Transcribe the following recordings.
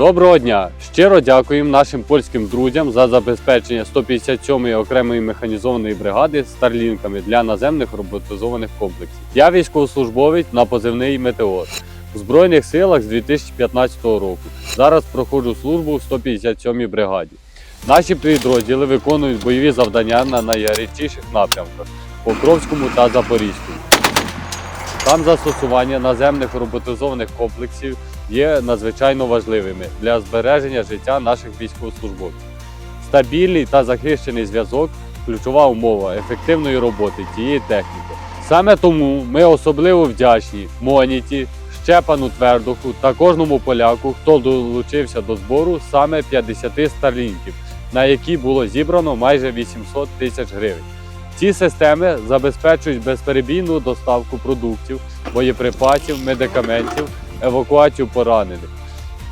Доброго дня! Щиро дякуємо нашим польським друзям за забезпечення 157-ї окремої механізованої бригади старлінками для наземних роботизованих комплексів. Я військовослужбовець на позивний Метеор в Збройних силах з 2015 року. Зараз проходжу службу в 157-й бригаді. Наші підрозділи виконують бойові завдання на найгарячіших напрямках Покровському та Запорізькому. Там застосування наземних роботизованих комплексів є надзвичайно важливими для збереження життя наших військовослужбовців. Стабільний та захищений зв'язок ключова умова ефективної роботи цієї техніки. Саме тому ми особливо вдячні Моніті, Щепану Твердуху та кожному поляку, хто долучився до збору саме 50 старлінків, на які було зібрано майже 800 тисяч гривень. Ці системи забезпечують безперебійну доставку продуктів, боєприпасів, медикаментів, евакуацію поранених,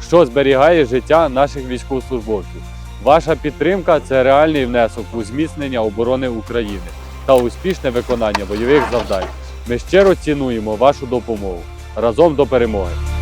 що зберігає життя наших військовослужбовців. Ваша підтримка це реальний внесок у зміцнення оборони України та успішне виконання бойових завдань. Ми щиро цінуємо вашу допомогу. Разом до перемоги!